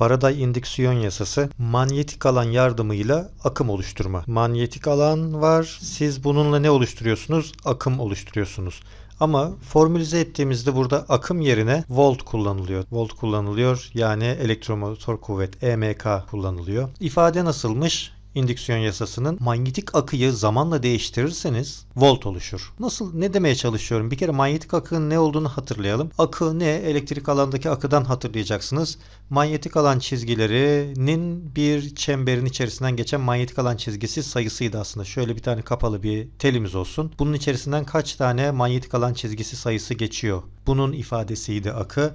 Faraday indüksiyon yasası manyetik alan yardımıyla akım oluşturma. Manyetik alan var. Siz bununla ne oluşturuyorsunuz? Akım oluşturuyorsunuz. Ama formülize ettiğimizde burada akım yerine volt kullanılıyor. Volt kullanılıyor yani elektromotor kuvvet EMK kullanılıyor. İfade nasılmış? İndüksiyon yasasının manyetik akıyı zamanla değiştirirseniz volt oluşur. Nasıl ne demeye çalışıyorum? Bir kere manyetik akının ne olduğunu hatırlayalım. Akı ne? Elektrik alandaki akıdan hatırlayacaksınız. Manyetik alan çizgilerinin bir çemberin içerisinden geçen manyetik alan çizgisi sayısıydı aslında. Şöyle bir tane kapalı bir telimiz olsun. Bunun içerisinden kaç tane manyetik alan çizgisi sayısı geçiyor? Bunun ifadesiydi akı.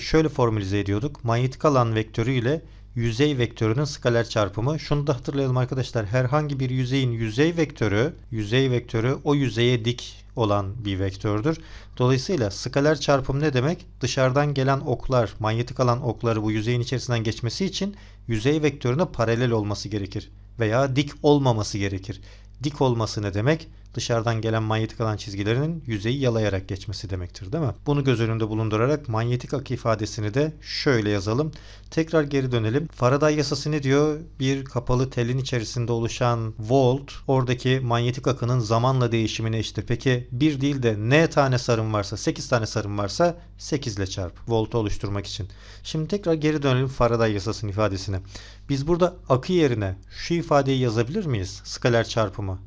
Şöyle formülize ediyorduk. Manyetik alan vektörü ile yüzey vektörünün skaler çarpımı. Şunu da hatırlayalım arkadaşlar. Herhangi bir yüzeyin yüzey vektörü, yüzey vektörü o yüzeye dik olan bir vektördür. Dolayısıyla skaler çarpım ne demek? Dışarıdan gelen oklar, manyetik alan okları bu yüzeyin içerisinden geçmesi için yüzey vektörüne paralel olması gerekir veya dik olmaması gerekir. Dik olması ne demek? Dışarıdan gelen manyetik alan çizgilerinin yüzeyi yalayarak geçmesi demektir değil mi? Bunu göz önünde bulundurarak manyetik akı ifadesini de şöyle yazalım. Tekrar geri dönelim. Faraday yasası ne diyor? Bir kapalı telin içerisinde oluşan volt oradaki manyetik akının zamanla değişimine eşittir. Peki bir değil de n tane sarım varsa 8 tane sarım varsa 8 ile çarp voltu oluşturmak için. Şimdi tekrar geri dönelim Faraday yasasının ifadesine. Biz burada akı yerine şu ifadeyi yazabilir miyiz? Skaler çarpımı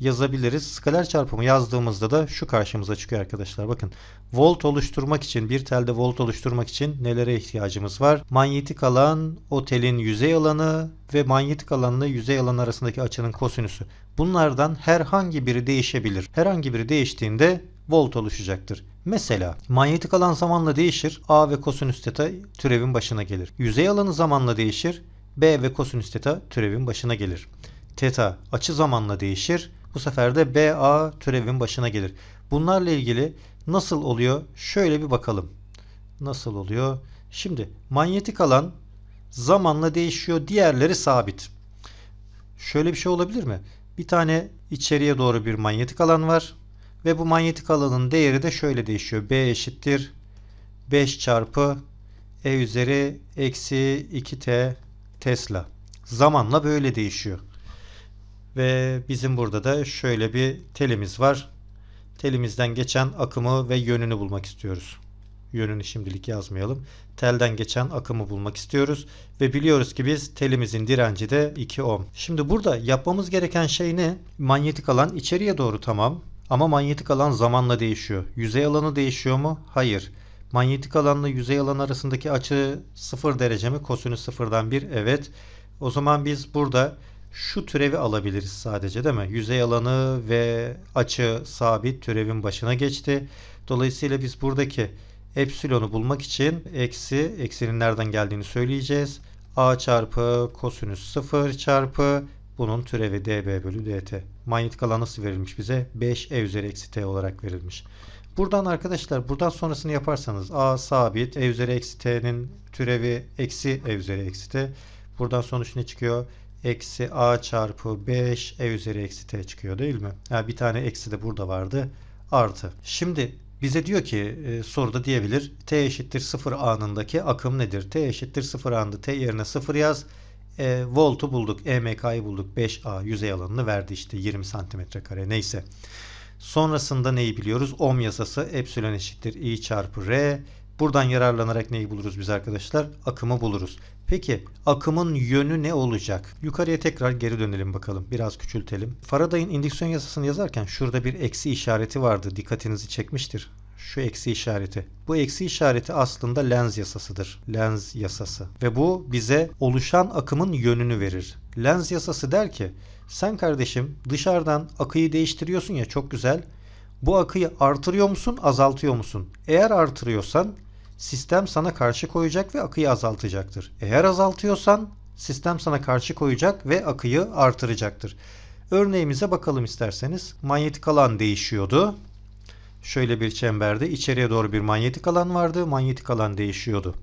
yazabiliriz. Skaler çarpımı yazdığımızda da şu karşımıza çıkıyor arkadaşlar. Bakın volt oluşturmak için bir telde volt oluşturmak için nelere ihtiyacımız var? Manyetik alan, o telin yüzey alanı ve manyetik alanla yüzey alan arasındaki açının kosinüsü. Bunlardan herhangi biri değişebilir. Herhangi biri değiştiğinde volt oluşacaktır. Mesela manyetik alan zamanla değişir. A ve kosinüs teta türevin başına gelir. Yüzey alanı zamanla değişir. B ve kosinüs teta türevin başına gelir. Teta açı zamanla değişir. Bu sefer de BA türevin başına gelir. Bunlarla ilgili nasıl oluyor? Şöyle bir bakalım. Nasıl oluyor? Şimdi manyetik alan zamanla değişiyor. Diğerleri sabit. Şöyle bir şey olabilir mi? Bir tane içeriye doğru bir manyetik alan var. Ve bu manyetik alanın değeri de şöyle değişiyor. B eşittir 5 çarpı E üzeri eksi 2T Tesla. Zamanla böyle değişiyor. Ve bizim burada da şöyle bir telimiz var. Telimizden geçen akımı ve yönünü bulmak istiyoruz. Yönünü şimdilik yazmayalım. Telden geçen akımı bulmak istiyoruz. Ve biliyoruz ki biz telimizin direnci de 2 ohm. Şimdi burada yapmamız gereken şey ne? Manyetik alan içeriye doğru tamam. Ama manyetik alan zamanla değişiyor. Yüzey alanı değişiyor mu? Hayır. Manyetik alanla yüzey alan arasındaki açı 0 derece mi? Kosinüs 0'dan 1. Evet. O zaman biz burada şu türevi alabiliriz sadece değil mi? Yüzey alanı ve açı sabit türevin başına geçti. Dolayısıyla biz buradaki epsilonu bulmak için eksi, eksinin nereden geldiğini söyleyeceğiz. A çarpı kosinüs 0 çarpı bunun türevi dB bölü dt. Manyetik alan nasıl verilmiş bize? 5 e üzeri eksi t olarak verilmiş. Buradan arkadaşlar buradan sonrasını yaparsanız a sabit e üzeri eksi t'nin türevi eksi e üzeri eksi t. Buradan sonuç ne çıkıyor? Eksi a çarpı 5 e üzeri eksi t çıkıyor değil mi? Yani bir tane eksi de burada vardı. Artı. Şimdi bize diyor ki e, soruda diyebilir t eşittir 0 anındaki akım nedir? t eşittir 0 anında t yerine 0 yaz. E, voltu bulduk. EMK'yı bulduk. 5A yüzey alanını verdi işte 20 santimetre kare neyse. Sonrasında neyi biliyoruz? Ohm yasası epsilon eşittir i çarpı r. Buradan yararlanarak neyi buluruz biz arkadaşlar? Akımı buluruz. Peki akımın yönü ne olacak? Yukarıya tekrar geri dönelim bakalım. Biraz küçültelim. Faraday'ın indüksiyon yasasını yazarken şurada bir eksi işareti vardı. Dikkatinizi çekmiştir. Şu eksi işareti. Bu eksi işareti aslında Lenz yasasıdır. Lenz yasası. Ve bu bize oluşan akımın yönünü verir. Lenz yasası der ki sen kardeşim dışarıdan akıyı değiştiriyorsun ya çok güzel. Bu akıyı artırıyor musun, azaltıyor musun? Eğer artırıyorsan sistem sana karşı koyacak ve akıyı azaltacaktır. Eğer azaltıyorsan sistem sana karşı koyacak ve akıyı artıracaktır. Örneğimize bakalım isterseniz. Manyetik alan değişiyordu. Şöyle bir çemberde içeriye doğru bir manyetik alan vardı. Manyetik alan değişiyordu.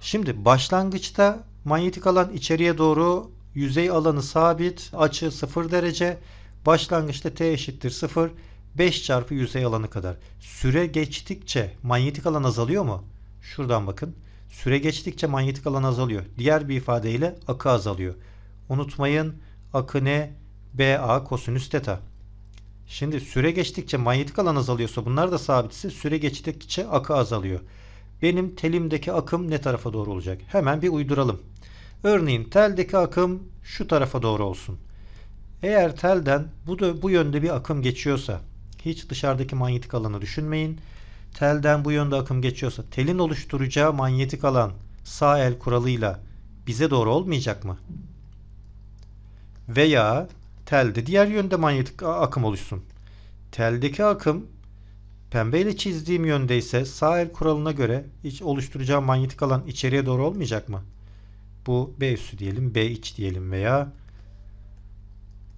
Şimdi başlangıçta manyetik alan içeriye doğru yüzey alanı sabit, açı 0 derece. Başlangıçta t eşittir 0, 5 çarpı yüzey alanı kadar. Süre geçtikçe manyetik alan azalıyor mu? Şuradan bakın. Süre geçtikçe manyetik alan azalıyor. Diğer bir ifadeyle akı azalıyor. Unutmayın akı ne? BA kosinüs teta. Şimdi süre geçtikçe manyetik alan azalıyorsa bunlar da sabitse süre geçtikçe akı azalıyor. Benim telimdeki akım ne tarafa doğru olacak? Hemen bir uyduralım. Örneğin teldeki akım şu tarafa doğru olsun. Eğer telden bu da bu yönde bir akım geçiyorsa hiç dışarıdaki manyetik alanı düşünmeyin. Telden bu yönde akım geçiyorsa telin oluşturacağı manyetik alan sağ el kuralıyla bize doğru olmayacak mı? Veya telde diğer yönde manyetik akım oluşsun. Teldeki akım pembeyle çizdiğim yönde ise sağ el kuralına göre iç oluşturacağı manyetik alan içeriye doğru olmayacak mı? Bu B üssü diyelim, B iç diyelim veya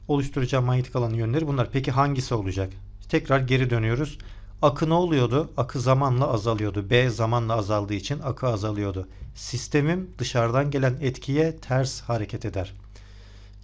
oluşturacağı manyetik alanın yönleri bunlar. Peki hangisi olacak? Tekrar geri dönüyoruz. Akı ne oluyordu? Akı zamanla azalıyordu. B zamanla azaldığı için akı azalıyordu. Sistemim dışarıdan gelen etkiye ters hareket eder.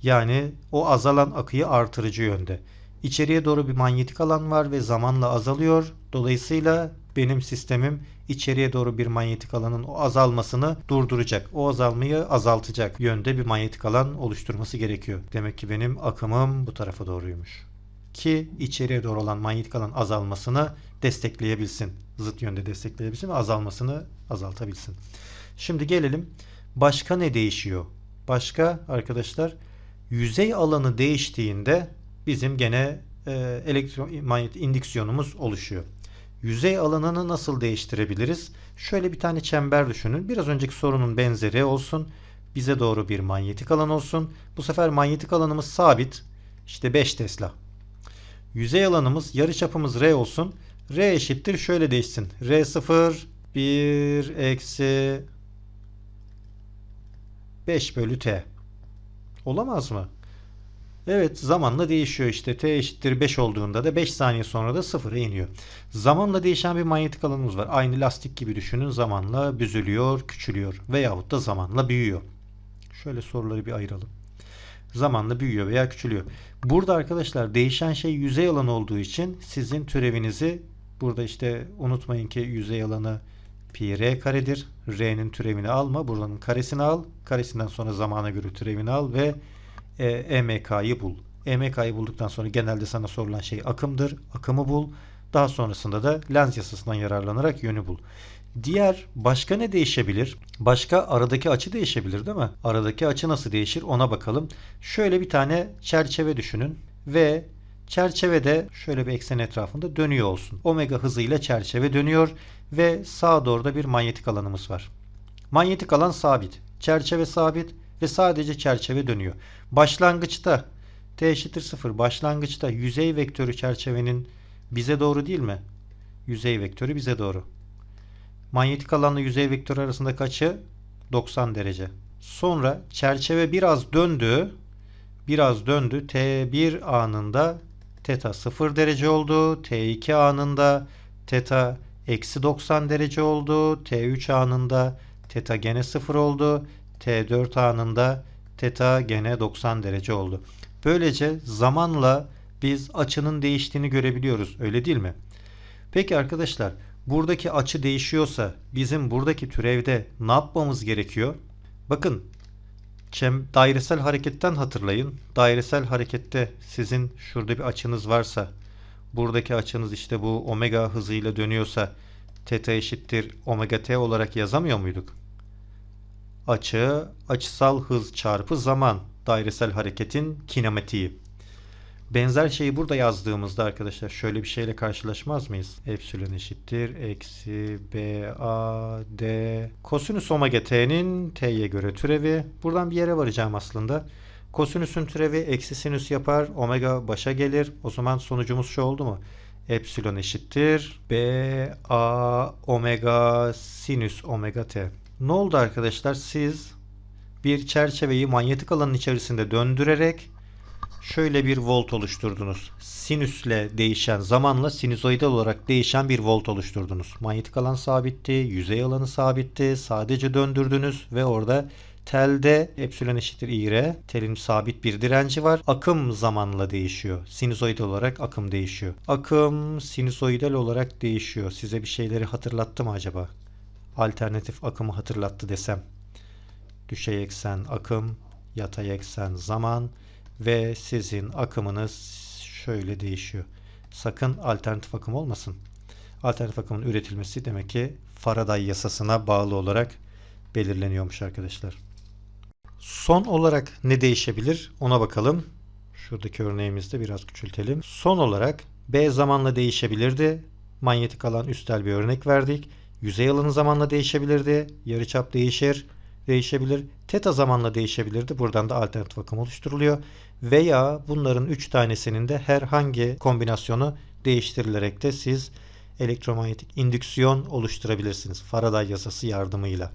Yani o azalan akıyı artırıcı yönde. İçeriye doğru bir manyetik alan var ve zamanla azalıyor. Dolayısıyla benim sistemim içeriye doğru bir manyetik alanın o azalmasını durduracak. O azalmayı azaltacak yönde bir manyetik alan oluşturması gerekiyor. Demek ki benim akımım bu tarafa doğruymuş. Ki içeriye doğru olan manyetik alan azalmasını destekleyebilsin. Zıt yönde destekleyebilsin ve azalmasını azaltabilsin. Şimdi gelelim başka ne değişiyor? Başka arkadaşlar yüzey alanı değiştiğinde bizim gene e, elektromanyetik indüksiyonumuz oluşuyor. Yüzey alanını nasıl değiştirebiliriz? Şöyle bir tane çember düşünün. Biraz önceki sorunun benzeri olsun. Bize doğru bir manyetik alan olsun. Bu sefer manyetik alanımız sabit. İşte 5 Tesla. Yüzey alanımız yarıçapımız R olsun. R eşittir şöyle değişsin. R 0 1 eksi 5 bölü T. Olamaz mı? Evet zamanla değişiyor işte. T eşittir 5 olduğunda da 5 saniye sonra da 0'a iniyor. Zamanla değişen bir manyetik alanımız var. Aynı lastik gibi düşünün. Zamanla büzülüyor, küçülüyor veyahut da zamanla büyüyor. Şöyle soruları bir ayıralım. Zamanla büyüyor veya küçülüyor. Burada arkadaşlar değişen şey yüzey alanı olduğu için sizin türevinizi burada işte unutmayın ki yüzey alanı pi r karedir. R'nin türevini alma. Buranın karesini al. Karesinden sonra zamana göre türevini al ve e, EMK'yı bul. EMK'yı bulduktan sonra genelde sana sorulan şey akımdır. Akımı bul. Daha sonrasında da Lenz yasasından yararlanarak yönü bul. Diğer başka ne değişebilir? Başka aradaki açı değişebilir değil mi? Aradaki açı nasıl değişir ona bakalım. Şöyle bir tane çerçeve düşünün ve çerçevede şöyle bir eksen etrafında dönüyor olsun. Omega hızıyla çerçeve dönüyor ve sağa doğru da bir manyetik alanımız var. Manyetik alan sabit. Çerçeve sabit ve sadece çerçeve dönüyor. Başlangıçta t eşittir 0. Başlangıçta yüzey vektörü çerçevenin bize doğru değil mi? Yüzey vektörü bize doğru. Manyetik alanla yüzey vektörü arasındaki açı 90 derece. Sonra çerçeve biraz döndü. Biraz döndü. T1 anında teta 0 derece oldu. T2 anında teta eksi 90 derece oldu. T3 anında teta gene 0 oldu. T4 anında teta gene 90 derece oldu. Böylece zamanla biz açının değiştiğini görebiliyoruz. Öyle değil mi? Peki arkadaşlar buradaki açı değişiyorsa bizim buradaki türevde ne yapmamız gerekiyor? Bakın dairesel hareketten hatırlayın. Dairesel harekette sizin şurada bir açınız varsa buradaki açınız işte bu omega hızıyla dönüyorsa teta eşittir omega t olarak yazamıyor muyduk? Açı, açısal hız çarpı zaman dairesel hareketin kinematiği. Benzer şeyi burada yazdığımızda arkadaşlar şöyle bir şeyle karşılaşmaz mıyız? Epsilon eşittir eksi b a d kosinüs omega t'nin t'ye göre türevi. Buradan bir yere varacağım aslında. Kosinüsün türevi eksi sinüs yapar. Omega başa gelir. O zaman sonucumuz şu oldu mu? Epsilon eşittir b a omega sinüs omega t. Ne oldu arkadaşlar? Siz bir çerçeveyi manyetik alanın içerisinde döndürerek şöyle bir volt oluşturdunuz. Sinüsle değişen, zamanla sinüzoidal olarak değişen bir volt oluşturdunuz. Manyetik alan sabitti, yüzey alanı sabitti. Sadece döndürdünüz ve orada telde epsilon eşittir i telin sabit bir direnci var. Akım zamanla değişiyor. Sinüzoidal olarak akım değişiyor. Akım sinüzoidal olarak değişiyor. Size bir şeyleri hatırlattı mı acaba? alternatif akımı hatırlattı desem. Düşey eksen akım, yatay eksen zaman ve sizin akımınız şöyle değişiyor. Sakın alternatif akım olmasın. Alternatif akımın üretilmesi demek ki Faraday yasasına bağlı olarak belirleniyormuş arkadaşlar. Son olarak ne değişebilir ona bakalım. Şuradaki örneğimizde biraz küçültelim. Son olarak B zamanla değişebilirdi. Manyetik alan üstel bir örnek verdik. Yüzey alanı zamanla değişebilirdi. Yarıçap değişir, değişebilir. Teta zamanla değişebilirdi. Buradan da alternatif akım oluşturuluyor. Veya bunların 3 tanesinin de herhangi kombinasyonu değiştirilerek de siz elektromanyetik indüksiyon oluşturabilirsiniz. Faraday yasası yardımıyla.